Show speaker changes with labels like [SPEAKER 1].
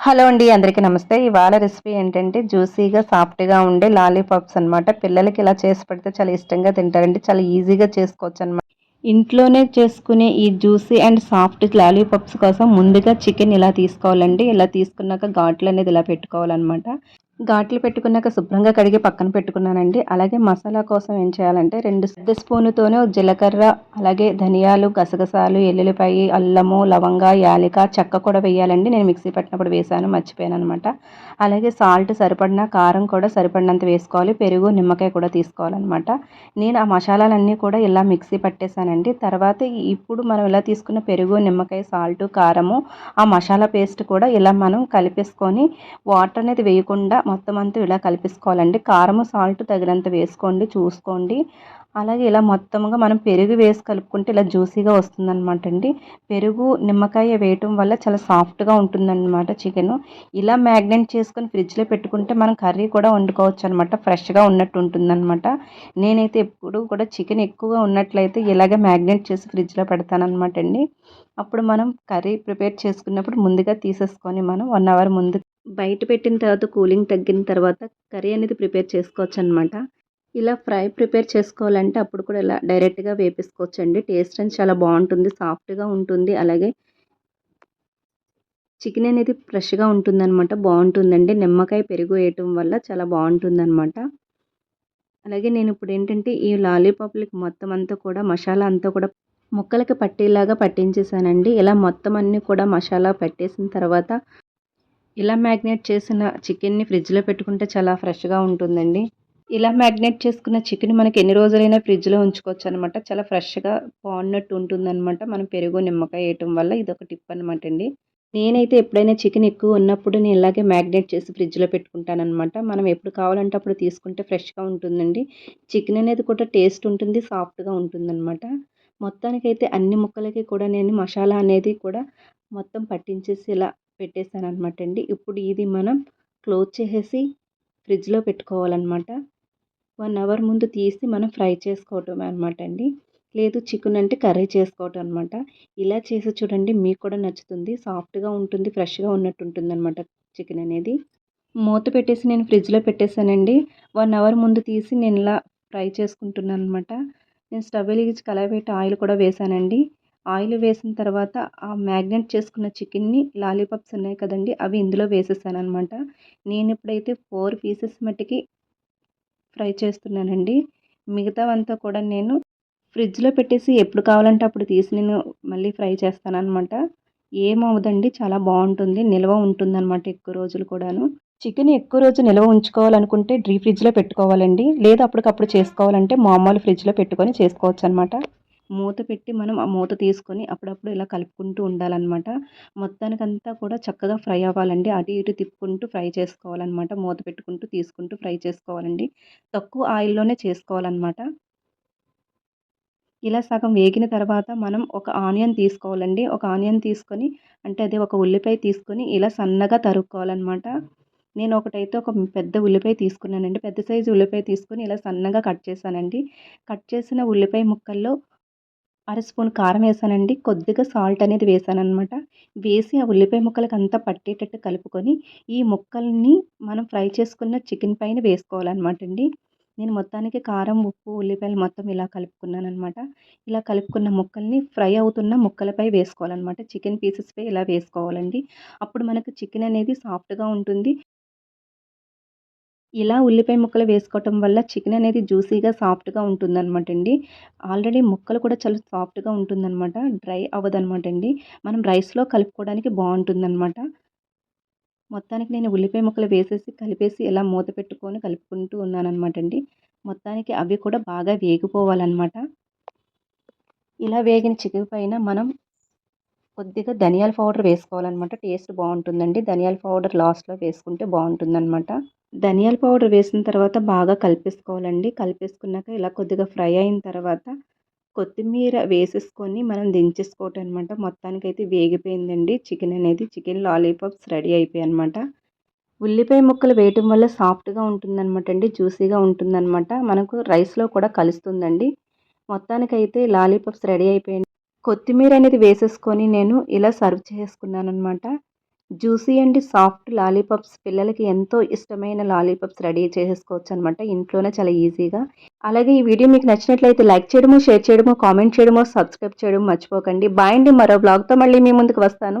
[SPEAKER 1] Hello అండి అందరికీ నమస్తే. ఇవాళ రెసిపీ ఏంటంటే జ్యూసీగా సాఫ్ట్గా ఉండే లాలీపాప్స్ అనమాట పిల్లలకి ఇలా చేసి పెడితే చాలా ఇష్టంగా తింటారండి. చాలా ఈజీగా చేసుకోవచ్చు అనమాట ఇంట్లోనే చేసుకునే ఈ జ్యూసీ అండ్ సాఫ్ట్ లాలీపాప్స్ కోసం ముందుగా చికెన్ ఇలా తీసుకోవాలండి. ఇలా తీసుకున్నాక ఘాట్లు అనేది ఇలా పెట్టుకోవాలన్నమాట. ఘాట్లు పెట్టుకున్నాక శుభ్రంగా కడిగి పక్కన పెట్టుకున్నానండి. అలాగే మసాలా కోసం ఏం చేయాలంటే రెండు పెద్ద స్పూనుతోనే జీలకర్ర అలాగే ధనియాలు గసగసాలు ఎల్లుల్లిపాయ అల్లము లవంగ యాలిక చెక్క కూడా వేయాలండి. నేను మిక్సీ పట్టినప్పుడు వేసాను మర్చిపోయాను అనమాట అలాగే సాల్ట్ సరిపడిన కారం కూడా సరిపడినంత వేసుకోవాలి. పెరుగు నిమ్మకాయ కూడా తీసుకోవాలన్నమాట. నేను ఆ మసాలాలన్నీ కూడా ఇలా మిక్సీ పట్టేశానండి. తర్వాత ఇప్పుడు మనం ఇలా తీసుకున్న పెరుగు నిమ్మకాయ సాల్ట్ కారము ఆ మసాలా పేస్ట్ కూడా ఇలా మనం కలిపేసుకొని వాటర్ అనేది వేయకుండా మొత్తం అంతా ఇలా కలిపేసుకోవాలండి. కారము సాల్ట్ తగినంత వేసుకోండి చూసుకోండి. అలాగే ఇలా మొత్తంగా మనం పెరుగు వేసి కలుపుకుంటే ఇలా జ్యూసీగా వస్తుందన్నమాట అండి. పెరుగు నిమ్మకాయ వేయటం వల్ల చాలా సాఫ్ట్గా ఉంటుందన్నమాట చికెన్. ఇలా మ్యాగ్నెట్ చేసుకొని ఫ్రిడ్జ్లో పెట్టుకుంటే మనం కర్రీ కూడా వండుకోవచ్చు అనమాట ఫ్రెష్గా ఉన్నట్టు ఉంటుందన్నమాట. నేనైతే ఎప్పుడు కూడా చికెన్ ఎక్కువగా ఉన్నట్లయితే ఇలాగే మ్యాగ్నెట్ చేసి ఫ్రిడ్జ్లో పెడతానమాట అండి. అప్పుడు మనం కర్రీ ప్రిపేర్ చేసుకున్నప్పుడు ముందుగా తీసేసుకొని మనం వన్ అవర్ ముందు బయట పెట్టిన తర్వాత కూలింగ్ తగ్గిన తర్వాత కర్రీ అనేది ప్రిపేర్ చేసుకోవచ్చు అనమాట ఇలా ఫ్రై ప్రిపేర్ చేసుకోవాలంటే అప్పుడు కూడా ఇలా డైరెక్ట్గా వేపేసుకోవచ్చండి. టేస్ట్ అనేది చాలా బాగుంటుంది సాఫ్ట్గా ఉంటుంది. అలాగే చికెన్ అనేది ఫ్రెష్గా ఉంటుందన్నమాట బాగుంటుందండి. నిమ్మకాయ పెరుగు వేయటం వల్ల చాలా బాగుంటుందన్నమాట. అలాగే నేను ఇప్పుడు ఏంటంటే ఈ లాలీపాప్లకి మొత్తం అంతా కూడా మసాలా అంతా కూడా ముక్కలకి పట్టేలాగా పట్టించేసానండి. ఇలా మొత్తం అన్నీ కూడా మసాలా పెట్టేసిన తర్వాత ఇలా మ్యాగ్నేట్ చేసిన చికెన్ని ఫ్రిడ్జ్లో పెట్టుకుంటే చాలా ఫ్రెష్గా ఉంటుందండి. ఇలా మ్యాగ్నేట్ చేసుకున్న చికెన్ మనకి ఎన్ని రోజులైనా ఫ్రిడ్జ్లో ఉంచుకోవచ్చు అనమాట చాలా ఫ్రెష్గా బాగున్నట్టు ఉంటుందన్నమాట మనం పెరుగు నిమ్మకాయ వేయటం వల్ల ఇది ఒక టిప్ అనమాట అండి. నేనైతే ఎప్పుడైనా చికెన్ ఎక్కువ ఉన్నప్పుడు నేను ఇలాగే మ్యాగ్నేట్ చేసి ఫ్రిడ్జ్లో పెట్టుకుంటానమాట మనం ఎప్పుడు కావాలంటే అప్పుడు తీసుకుంటే ఫ్రెష్గా ఉంటుందండి. చికెన్ అనేది కూడా టేస్ట్ ఉంటుంది సాఫ్ట్గా ఉంటుందన్నమాట మొత్తానికైతే అన్ని ముక్కలకి కూడా నేను మసాలా అనేది కూడా మొత్తం పట్టించేసి ఇలా పెట్టేశాను అనమాట అండి. ఇప్పుడు ఇది మనం క్లోజ్ చేసేసి ఫ్రిడ్జ్లో పెట్టుకోవాలన్నమాట. వన్ అవర్ ముందు తీసి మనం ఫ్రై చేసుకోవటం అనమాట అండి. లేదు చికెన్ అంటే కర్రీ చేసుకోవటం అనమాట ఇలా చేసి చూడండి మీకు కూడా నచ్చుతుంది. సాఫ్ట్గా ఉంటుంది ఫ్రెష్గా ఉన్నట్టు ఉంటుంది అనమాట చికెన్ అనేది. మూత పెట్టేసి నేను ఫ్రిడ్జ్లో పెట్టేశానండి. వన్ అవర్ ముందు తీసి నేను ఇలా ఫ్రై చేసుకుంటున్నాను అనమాట నేను స్టవ్ వెలిగించి కళాయి పెట్టి ఆయిల్ కూడా వేసానండి ఆయిల్ వేసిన తర్వాత ఆ మ్యాగ్నెట్ చేసుకున్న చికెన్ని లాలీపాప్స్ ఉన్నాయి కదండి అవి ఇందులో వేసేసాను అనమాట నేను ఇప్పుడైతే ఫోర్ పీసెస్ మట్టికి ఫ్రై చేస్తున్నానండి. మిగతావంతా కూడా నేను ఫ్రిడ్జ్లో పెట్టేసి ఎప్పుడు కావాలంటే అప్పుడు తీసి నేను మళ్ళీ ఫ్రై చేస్తానమాట ఏమవుదండి చాలా బాగుంటుంది నిల్వ ఉంటుందన్నమాట ఎక్కువ రోజులు కూడాను. చికెన్ ఎక్కువ రోజు నిల్వ ఉంచుకోవాలనుకుంటే డ్రీ ఫ్రిడ్జ్లో పెట్టుకోవాలండి లేదా అప్పటికప్పుడు చేసుకోవాలంటే మామూలు ఫ్రిడ్జ్లో పెట్టుకొని చేసుకోవచ్చు అనమాట మూత పెట్టి మనం ఆ మూత తీసుకొని అప్పుడప్పుడు ఇలా కలుపుకుంటూ ఉండాలన్నమాట. మొత్తానికంతా కూడా చక్కగా ఫ్రై అవ్వాలండి. అటు ఇటు తిప్పుకుంటూ ఫ్రై చేసుకోవాలన్నమాట. మూత పెట్టుకుంటూ తీసుకుంటూ ఫ్రై చేసుకోవాలండి. తక్కువ ఆయిల్లోనే చేసుకోవాలన్నమాట. ఇలా సగం వేగిన తర్వాత మనం ఒక ఆనియన్ తీసుకోవాలండి. ఒక ఆనియన్ తీసుకొని అంటే అదే ఒక ఉల్లిపాయ తీసుకొని ఇలా సన్నగా తరుక్కోవాలన్నమాట. నేను ఒకటైతే ఒక పెద్ద ఉల్లిపాయ తీసుకున్నానండి. పెద్ద సైజు ఉల్లిపాయ తీసుకొని ఇలా సన్నగా కట్ చేశానండి. కట్ చేసిన ఉల్లిపాయ ముక్కల్లో అర స్పూన్ కారం వేసానండి. కొద్దిగా సాల్ట్ అనేది వేసాను అనమాట వేసి ఆ ఉల్లిపాయ ముక్కలకి అంతా పట్టేటట్టు కలుపుకొని ఈ ముక్కల్ని మనం ఫ్రై చేసుకున్న చికెన్ పైన వేసుకోవాలన్నమాట అండి నేను మొత్తానికి కారం ఉప్పు ఉల్లిపాయలు మొత్తం ఇలా కలుపుకున్నాను అనమాట ఇలా కలుపుకున్న ముక్కల్ని ఫ్రై అవుతున్న ముక్కలపై వేసుకోవాలన్నమాట. చికెన్ పీసెస్పై ఇలా వేసుకోవాలండి. అప్పుడు మనకు చికెన్ అనేది సాఫ్ట్గా ఉంటుంది. ఇలా ఉల్లిపాయ ముక్కలు వేసుకోవటం వల్ల చికెన్ అనేది జ్యూసీగా సాఫ్ట్గా ఉంటుందన్నమాట అండి. ఆల్రెడీ ముక్కలు కూడా చాలా సాఫ్ట్గా ఉంటుందన్నమాట. డ్రై అవ్వదన్నమాట అండి. మనం రైస్లో కలుపుకోవడానికి బాగుంటుందన్నమాట. మొత్తానికి నేను ఉల్లిపాయ ముక్కలు వేసేసి కలిపేసి ఇలా మూత పెట్టుకొని కలుపుకుంటూ ఉన్నానమాట అండి. మొత్తానికి అవి కూడా బాగా వేగిపోవాలన్నమాట. ఇలా వేగిన చికెన్ పైన మనం కొద్దిగా ధనియాల పౌడర్ వేసుకోవాలన్నమాట. టేస్ట్ బాగుంటుందండి. ధనియాల పౌడర్ లాస్ట్లో వేసుకుంటే బాగుంటుందన్నమాట. ధనియాల పౌడర్ వేసిన తర్వాత బాగా కలిపేసుకోవాలండి. కలిపేసుకున్నాక ఇలా కొద్దిగా ఫ్రై అయిన తర్వాత కొత్తిమీర వేసేసుకొని మనం దించేసుకోవటం అనమాట మొత్తానికైతే వేగిపోయిందండి. చికెన్ అనేది చికెన్ లాలీపాప్స్ రెడీ అయిపోయాయి అనమాట ఉల్లిపాయ ముక్కలు వేయటం వల్ల సాఫ్ట్గా ఉంటుందన్నమాట అండి. జ్యూసీగా ఉంటుందన్నమాట. మనకు రైస్లో కూడా కలుస్తుందండి. మొత్తానికైతే లాలీపాప్స్ రెడీ అయిపోయింది. కొత్తిమీర అనేది వేసేసుకొని నేను ఇలా సర్వ్ చేసుకున్నాను అనమాట జ్యూసీ అండ్ సాఫ్ట్ లాలీపాప్స్ పిల్లలకి ఎంతో ఇష్టమైన లాలీపాప్స్ రెడీ చేసేసుకోవచ్చు అనమాట ఇంట్లోనే చాలా ఈజీగా. అలాగే ఈ వీడియో మీకు నచ్చినట్లయితే లైక్ చేయడము షేర్ చేయడము కామెంట్ చేయడము సబ్స్క్రైబ్ చేయడం మర్చిపోకండి. బాయ్ అండి మరో బ్లాగ్తో మళ్ళీ మీ ముందుకు వస్తాను.